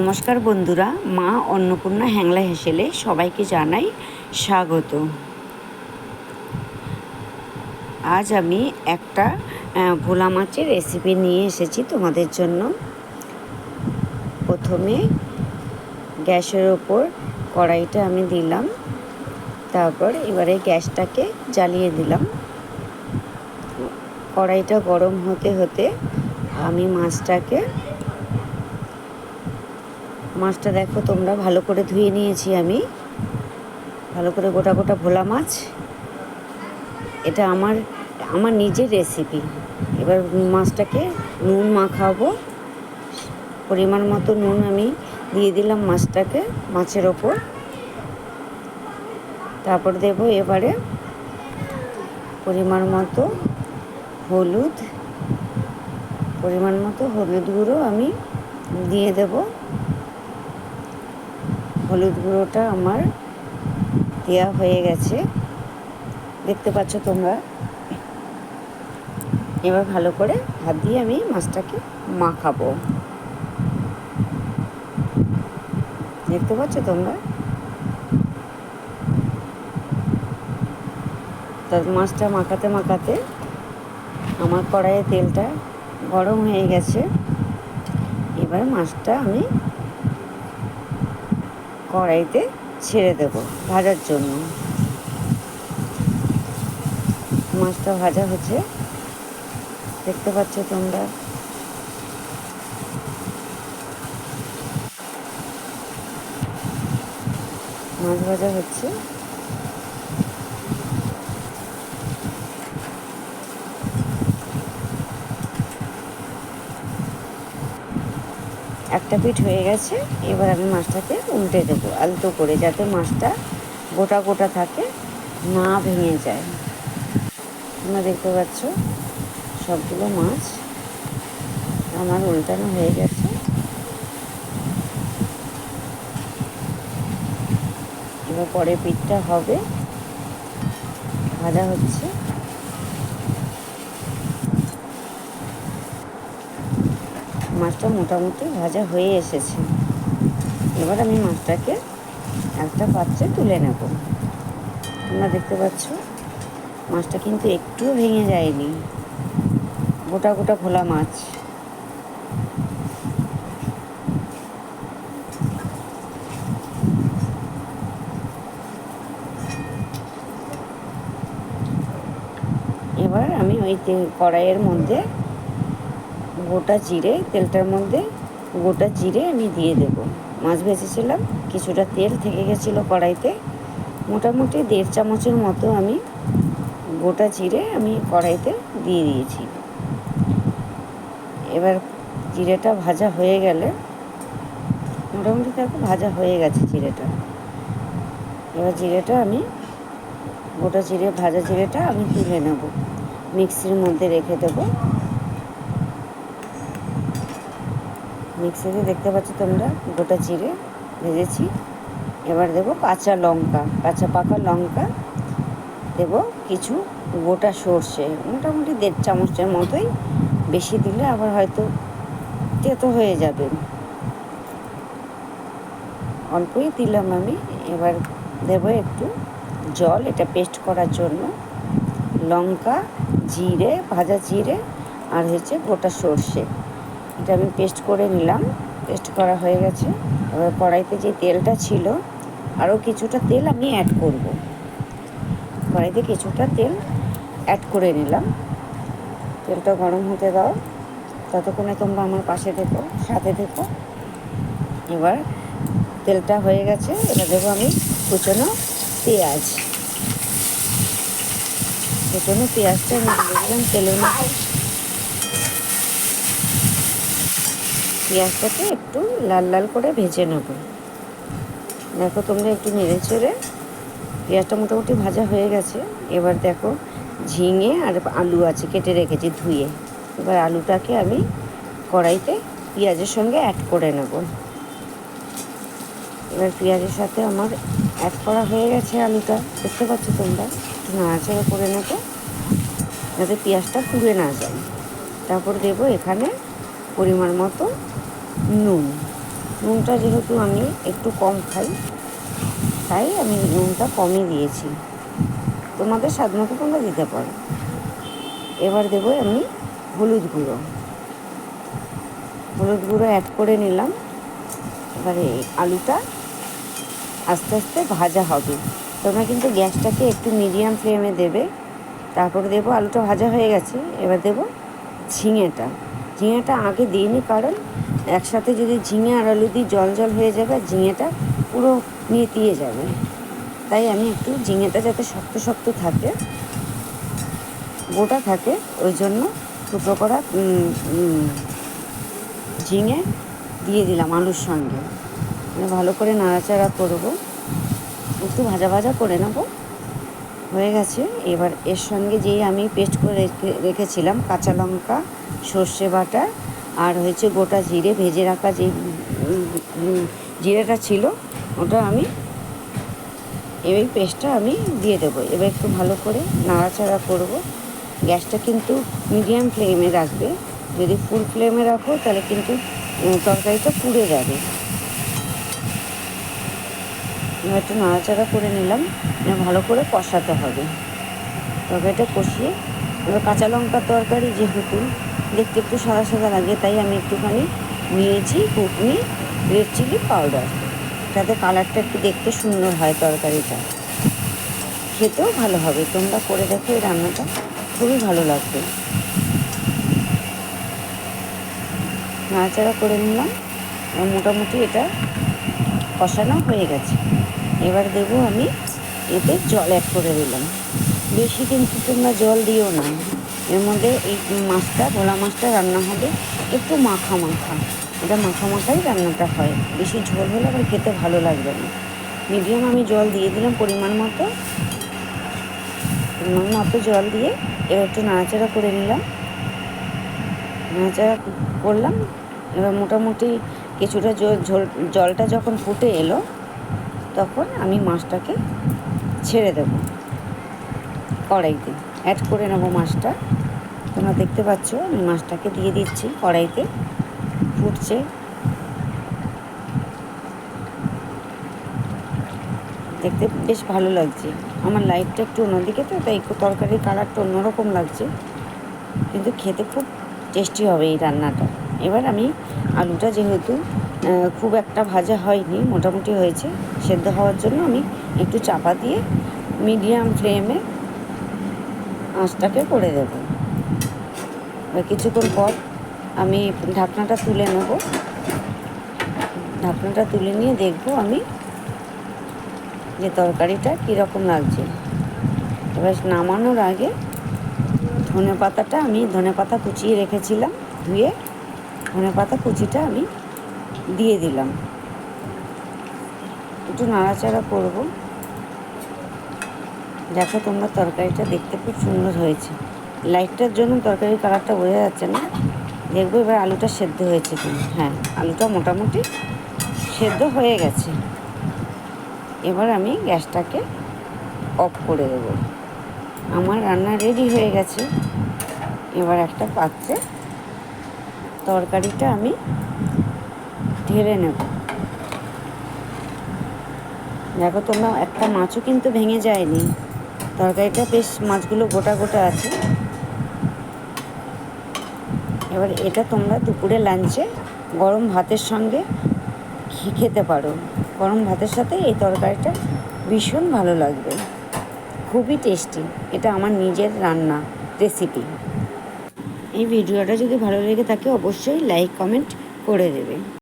নমস্কার বন্ধুরা, মা অন্নপূর্ণা হ্যাংলা হেসেলে সবাইকে জানাই স্বাগত। আজ আমি একটা ভোলা মাছের রেসিপি নিয়ে এসেছি তোমাদের জন্য। প্রথমে গ্যাসের ওপর কড়াইটা আমি দিলাম, তারপর এবারে গ্যাসটাকে জ্বালিয়ে দিলাম। কড়াইটা গরম হতে হতে আমি মাছটাকে মাছটা দেখো, তোমরা ভালো করে ধুয়ে নিয়েছি আমি। ভালো করে গোটা গোটা ভোলা মাছ। এটা আমার আমার নিজের রেসিপি এবার মাছটাকে নুন মাখাবো। পরিমাণ মতো নুন আমি দিয়ে দিলাম মাছটাকে, মাছের ওপর। তারপর দেব এবারে পরিমাণ মতো হলুদ। পরিমাণ মতো হলুদ গুঁড়ো আমি দিয়ে দেবো। হলুদ গুঁড়োটা আমার দেওয়া হয়ে গেছে। দেখতে পাচ্ছ তোমরা? এবার ভালো করে হাত দিয়ে আমি মাছটাকে মাখাবো। দেখতে পাচ্ছ তোমরা? তার মাছটা মাখাতে মাখাতে আমার কড়াইয়ে তেলটা গরম হয়ে গেছে। এবার মাছটা আমি কড়াইতে ছেড়ে দেব ভাজার জন্য। মাছটা ভাজা হচ্ছে। দেখতে পাচ্ছ তোমরা? মাছ ভাজা হচ্ছে। একটা পিঠ হয়ে গেছে, এবার আমি মাছটাকে উল্টে দেবো, আলতো করে, যাতে মাছটা গোটা গোটা থাকে, না ভেঙে যায়। তোমরা দেখতে পাচ্ছ, সবগুলো মাছ আমার উল্টানো হয়ে গেছে। এবার পরে পিঠটা হবে, ভাজা হচ্ছে। মাছটা মোটামুটি ভাজা হয়ে এসেছে। এবার আমি মাছটাকে একটা পাত্রে তুলে নেব। তোমরা দেখতে পাচ্ছ, মাছটা কিন্তু একটুও ভেঙে যায়নি। গোটা গোটা খোলা মাছ। এবার আমি ওই কড়াইয়ের মধ্যে গোটা জিরে, তেলটার মধ্যে গোটা জিরে আমি দিয়ে দেব। মাছ ভেজেছিলাম, কিছুটা তেল থেকে গেছিল কড়াইতে। মোটামুটি দেড় চামচের মতো আমি গোটা জিরে আমি কড়াইতে দিয়ে দিয়েছি। এবার জিরেটা ভাজা হয়ে গেলে, মোটামুটি দেখো ভাজা হয়ে গেছে জিরেটা। এবার জিরেটা আমি, গোটা জিরে, ভাজা জিরেটা আমি তুলে নেব। মিক্সির মধ্যে রেখে দেবো। মিক্সিতে দেখতে পাচ্ছ তোমরা গোটা জিরে ভেজেছি। এবার দেবো কাঁচা লঙ্কা, কাঁচা পাকা লঙ্কা। দেবো কিছু গোটা সর্ষে, মোটামুটি দেড় চামচের মতোই। বেশি দিলে আবার হয়তো তেতো হয়ে যাবে। অল্পই দিলাম আমি। এবার দেবো একটু জল, এটা পেস্ট করার জন্য। লঙ্কা, জিরে, ভাজা জিরে, আর হচ্ছে গোটা সর্ষে। এটা আমি পেস্ট করে নিলাম। পেস্ট করা হয়ে গেছে। এবার কড়াইতে যে তেলটা ছিল, আরও কিছুটা তেল আমি অ্যাড করব। কড়াইতে কিছুটা তেল অ্যাড করে নিলাম। তেলটা গরম হতে দাও। ততক্ষণে তোমরা আমার পাশে থেকো, সাথে থেকো। এবার তেলটা হয়ে গেছে। এবার দেবো আমি কুচনো পেঁয়াজ। কুচনো পেঁয়াজটা আমি দিয়ে দিলাম তেলের মধ্যে। পেঁয়াজটাকে একটু লাল লাল করে ভেজে নেব। দেখো তোমরা একটু নেড়ে চেড়ে পেঁয়াজটা মোটামুটি ভাজা হয়ে গেছে। এবার দেখো ঝিঙে আর আলু আছে কেটে রেখেছি ধুয়ে। এবার আলুটাকে আমি কড়াইতে পেঁয়াজের সঙ্গে অ্যাড করে নেব। এবার পেঁয়াজের সাথে আমার অ্যাড করা হয়ে গেছে আলুটা। দেখতে পাচ্ছ তোমরা? একটু নাড়াচাড়া করে নেব যাতে পেঁয়াজটা পুড়ে না যায়। তারপর দেবো এখানে পরিমাণ মতো নুন। নুনটা যেহেতু আমি একটু কম খাই, তাই আমি নুনটা কমই দিয়েছি। তোমাদের স্বাদ মতো তোমরা দিতে পারো। এবার দেবো আমি হলুদ গুঁড়ো। হলুদ গুঁড়ো অ্যাড করে নিলাম। এবারে আলুটা আস্তে আস্তে ভাজা হবে। তোমরা কিন্তু গ্যাসটাকে একটু মিডিয়াম ফ্লেমে দেবে। তারপরে দেবো আলুটা ভাজা হয়ে গেছে। এবার দেবো ঝিঙেটা। ঝিঙেটা আগে দিইনি কারণ একসাথে যদি ঝিঙে আর আলু দিয়ে জল জল হয়ে যাবে, আর ঝিঙেটা পুরো নেতিয়ে যাবে। তাই আমি একটু ঝিঙেটা যাতে শক্ত শক্ত থাকে, গোটা থাকে, ওই জন্য টুকরো করা ঝিঙে দিয়ে দিলাম আলুর সঙ্গে। মানে ভালো করে নাড়াচাড়া করব। একটু ভাজা ভাজা করে নেব। হয়ে গেছে। এবার এর সঙ্গে যেই আমি পেস্ট করে রেখে, রেখেছিলাম কাঁচা লঙ্কা, সর্ষে বাটা আর হয়েছে গোটা জিরে ভেজে রাখা যে জিরেটা ছিল, ওটা আমি এই পেস্টটা আমি দিয়ে দেবো। এবার একটু ভালো করে নাড়াচাড়া করব। গ্যাসটা কিন্তু মিডিয়াম ফ্লেমে রাখবে। যদি ফুল ফ্লেমে রাখো, তাহলে কিন্তু তরকারিটা পুড়ে যাবে। একটু নাড়াচাড়া করে নিলাম। ভালো করে কষাতে হবে। তরকারিটা কষিয়ে এবার কাঁচা লঙ্কার তরকারি যেহেতু, দেখতে একটু সাদা সাদা লাগে, তাই আমি একটুখানি নিয়েছি কুটনি রেড চিলি পাউডার যাতে কালারটা একটু দেখতে সুন্দর হয় তরকারিটা। খেতেও ভালো হবে। তোমরা করে দেখো এই রান্নাটা। খুবই ভালো লাগবে। নাড়াচাড়া করে নিলাম। মোটামুটি এটা কষানো হয়ে গেছে। এবার দেবো আমি এতে জল অ্যাড করে দিলাম। বেশি কিন্তু তোমরা জল দিও না। এর মধ্যে এই মাছটা ভোলা মাছটা রান্না হবে একটু মাখা মাখা। এটা মাখা মাখাই রান্নাটা হয়। বেশি ঝোল হলে আবার খেতে ভালো লাগবে না। মিডিয়াম আমি জল দিয়ে দিলাম পরিমাণ মতো। পরিমাণ মতো জল দিয়ে এবার একটু নাড়াচাড়া করে নিলাম। নাড়াচাড়া করলাম। এবার মোটামুটি কিছুটা ঝোল, জলটা যখন ফুটে এলো, তখন আমি মাছটাকে ছেড়ে দেবো। কড়াইতে অ্যাড করে নেব মাছটা। তোমরা দেখতে পাচ্ছ, আমি মাছটাকে দিয়ে দিচ্ছি কড়াইতে। ফুটছে। দেখতে বেশ ভালো লাগছে। আমার লাইটটা একটু অন্যদিকে তো, তাই একটু তরকারির কালারটা অন্যরকম লাগছে। কিন্তু খেতে খুব টেস্টি হবে এই রান্নাটা। এবার আমি আলুটা যেহেতু খুব একটা ভাজা হয়নি, মোটামুটি হয়েছে, সেদ্ধ হওয়ার জন্য আমি একটু চাপা দিয়ে মিডিয়াম ফ্লেমে আঁচটাকে করে দেবো। কিছুক্ষণ পর আমি ঢাকনাটা তুলে নেব। ঢাকনাটা তুলে নিয়ে দেখব আমি যে তরকারিটা কীরকম লাগছে। এবার নামানোর আগে ধনে পাতাটা আমি ধনে পাতা কুচিয়ে রেখেছিলাম, ধুয়ে ধনে পাতা কুচিটা আমি দিয়ে দিলাম। একটু নাড়াচাড়া করব। দেখো তোমরা তরকারিটা দেখতে খুব সুন্দর হয়েছে। লাইটটার জন্য তরকারির কালারটা বোঝা যাচ্ছে না। দেখব এবার আলুটা সেদ্ধ হয়েছে কিনা। হ্যাঁ আলুটা মোটামুটি সেদ্ধ হয়ে গেছে। এবার আমি গ্যাসটাকে অফ করে দেব। আমার রান্না রেডি হয়ে গেছে। এবার একটা পাত্রে তরকারিটা আমি ঢেলে নেব। দেখো তোমরা, একটা মাছও কিন্তু ভেঙে যায়নি। তরকারিটা বেশ মাছগুলো গোটা গোটা আছে। এবার এটা তোমরা দুপুরে লাঞ্চে গরম ভাতের সঙ্গে খেতে পারো। গরম ভাতের সাথে এই তরকারিটা ভীষণ ভালো লাগবে। খুবই টেস্টি। এটা আমার নিজের রান্না রেসিপি এই ভিডিওটা যদি ভালো লেগে থাকে, অবশ্যই লাইক কমেন্ট করে দেবে।